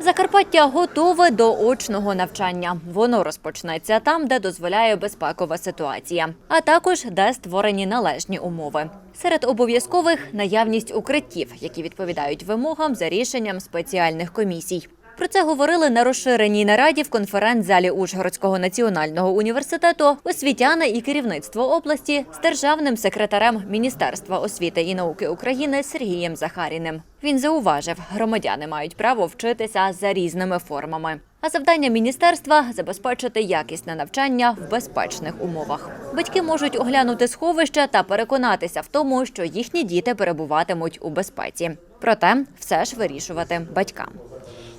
Закарпаття готове до очного навчання. Воно розпочнеться там, де дозволяє безпекова ситуація, а також де створені належні умови. Серед обов'язкових наявність укриттів, які відповідають вимогам за рішенням спеціальних комісій. Про це говорили на розширеній нараді в конференц-залі Ужгородського національного університету освітяни і керівництво області з державним секретарем Міністерства освіти і науки України Сергієм Захаріним. Він зауважив, громадяни мають право вчитися за різними формами. А завдання міністерства забезпечити якісне навчання в безпечних умовах. Батьки можуть оглянути сховища та переконатися в тому, що їхні діти перебуватимуть у безпеці. Проте все ж вирішувати батькам.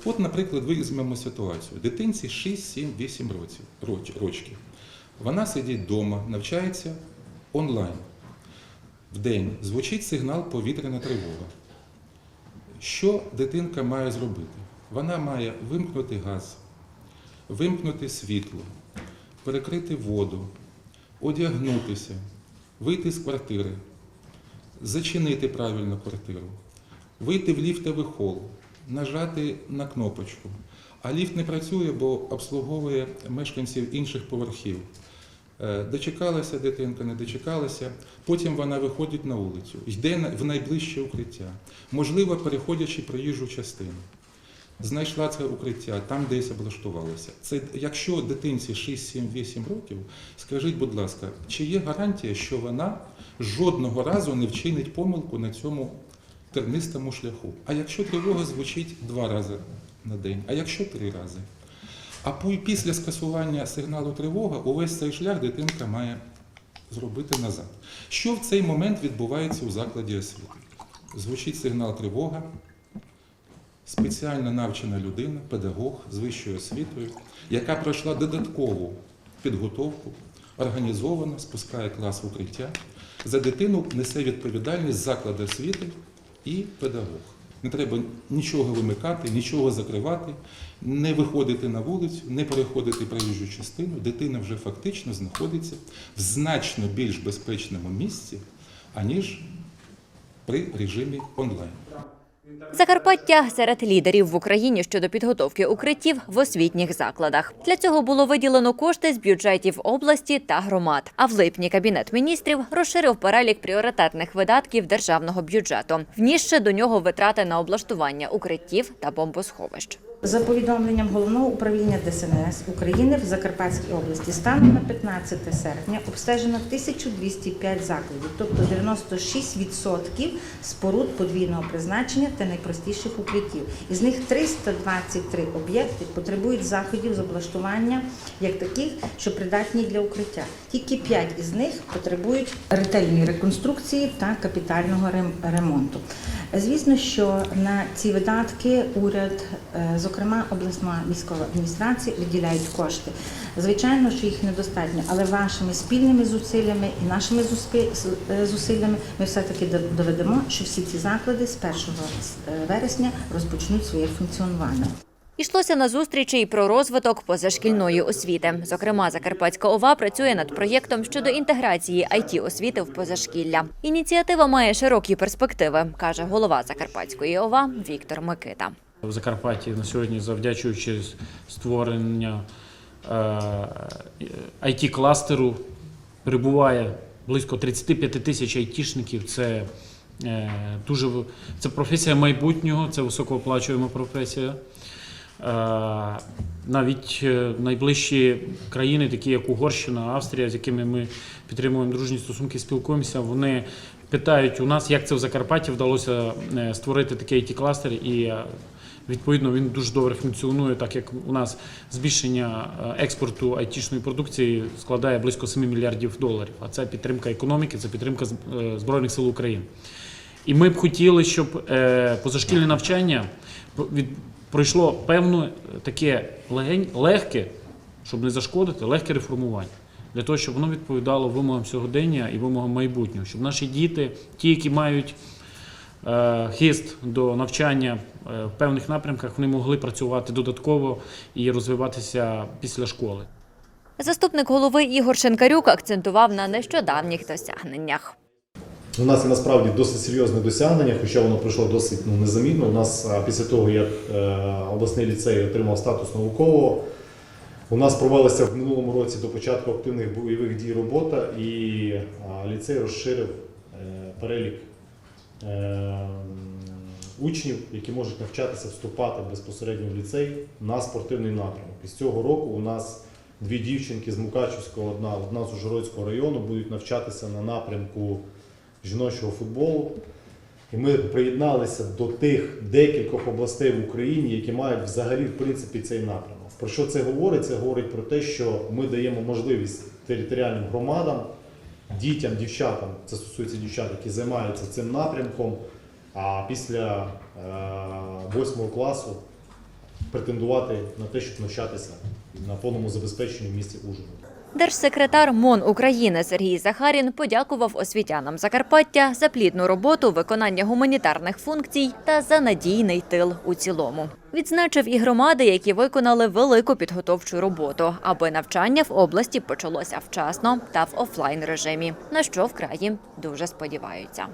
От, наприклад, візьмемо ситуацію. Дитинці 6, 7, 8 років, роч- рочків. Вона сидить вдома, навчається онлайн. Вдень звучить сигнал повітряна тривога. Що дитинка має зробити? Вона має вимкнути газ, вимкнути світло, перекрити воду, одягнутися, вийти з квартири, зачинити правильно квартиру, вийти в ліфтовий хол, нажати на кнопочку. А ліфт не працює, бо обслуговує мешканців інших поверхів. Е, Дочекалася дитинка, не дочекалася. Потім вона виходить на вулицю, йде в найближче укриття, можливо, переходячи проїжджу частину. Знайшла це укриття, там десь облаштувалася. Це якщо дитинці 6, 7, 8 років, скажіть, будь ласка, чи є гарантія, що вона жодного разу не вчинить помилку на цьому тернистому шляху? А якщо тривога звучить два рази на день, а якщо три рази? А після скасування сигналу тривога увесь цей шлях дитинка має зробити назад. Що в цей момент відбувається у закладі освіти? Звучить сигнал тривога, спеціально навчена людина, педагог з вищою освітою, яка пройшла додаткову підготовку, організовано спускає клас в укриття. За дитину несе відповідальність заклад освіти і педагог. Не треба нічого вимикати, нічого закривати, не виходити на вулицю, не переходити проїжджу частину. Дитина вже фактично знаходиться в значно більш безпечному місці, аніж при режимі онлайн. Закарпаття серед лідерів в Україні щодо підготовки укриттів в освітніх закладах. Для цього було виділено кошти з бюджетів області та громад. А в липні кабінет міністрів розширив перелік пріоритетних видатків державного бюджету, вніс до нього витрати на облаштування укриттів та бомбосховищ. За повідомленням головного управління ДСНС України в Закарпатській області станом на 15 серпня обстежено 1205 закладів, тобто 96% споруд подвійного призначення та найпростіших укриттів. Із них 323 об'єкти потребують заходів з облаштування як таких, що придатні для укриття. Тільки 5 із них потребують ретельної реконструкції та капітального рем- ремонту. Звісно, що на ці видатки уряд, е, зокрема обласна військова адміністрація, виділяють кошти. Звичайно, що їх недостатньо, але вашими спільними зусиллями і нашими е, зусиллями ми все-таки доведемо, що всі ці заклади з 1 вересня розпочнуть своє функціонування. Йшлося на зустрічі й про розвиток позашкільної освіти. Зокрема, Закарпатська ОВА працює над проєктом щодо інтеграції it освіти в позашкілля. Ініціатива має широкі перспективи, каже голова Закарпатської ОВА Віктор Микита. В Закарпатті на сьогодні, завдячуючи створення it кластеру перебуває близько 35 тисяч айтішників. Це е, дуже це професія майбутнього, це високооплачуєма професія. Е, Навіть е, найближчі країни, такі як Угорщина, Австрія, з якими ми підтримуємо дружні стосунки, спілкуємося, вони питають у нас, як це в Закарпатті вдалося е, створити такий it кластер і відповідно він дуже добре функціонує, так як у нас збільшення експорту айтішної продукції складає близько 7 мільярдів доларів. А це підтримка економіки, це підтримка Збройних сил України. І ми б хотіли, щоб позашкільне навчання від, пройшло певне таке легень, легке, щоб не зашкодити, легке реформування. Для того, щоб воно відповідало вимогам сьогодення і вимогам майбутнього, щоб наші діти, ті, які мають е, хист до навчання е, в певних напрямках, вони могли працювати додатково і розвиватися після школи. Заступник голови Ігор Шенкарюк акцентував на нещодавніх досягненнях. У нас є насправді досить серйозне досягнення, хоча воно пройшло досить ну, незамітно. У нас після того, як е, обласний ліцей отримав статус наукового, у нас провелася в минулому році до початку активних бойових дій робота, і ліцей розширив е, перелік е, учнів, які можуть навчатися вступати безпосередньо в ліцей на спортивний напрямок. І з цього року у нас дві дівчинки з Мукачівського, одна, одна з Ужгородського району будуть навчатися на напрямку жіночого футболу. І ми приєдналися до тих декількох областей в Україні, які мають взагалі в принципі цей напрямок. Про що це говорить? Це говорить про те, що ми даємо можливість територіальним громадам, дітям, дівчатам, це стосується дівчат, які займаються цим напрямком, а після е, восьмого класу претендувати на те, щоб навчатися на повному забезпеченні в місті Ужгород. Держсекретар МОН України Сергій Захарін подякував освітянам Закарпаття за плідну роботу, виконання гуманітарних функцій та за надійний тил у цілому. Відзначив і громади, які виконали велику підготовчу роботу, аби навчання в області почалося вчасно та в офлайн режимі, на що в краї дуже сподіваються.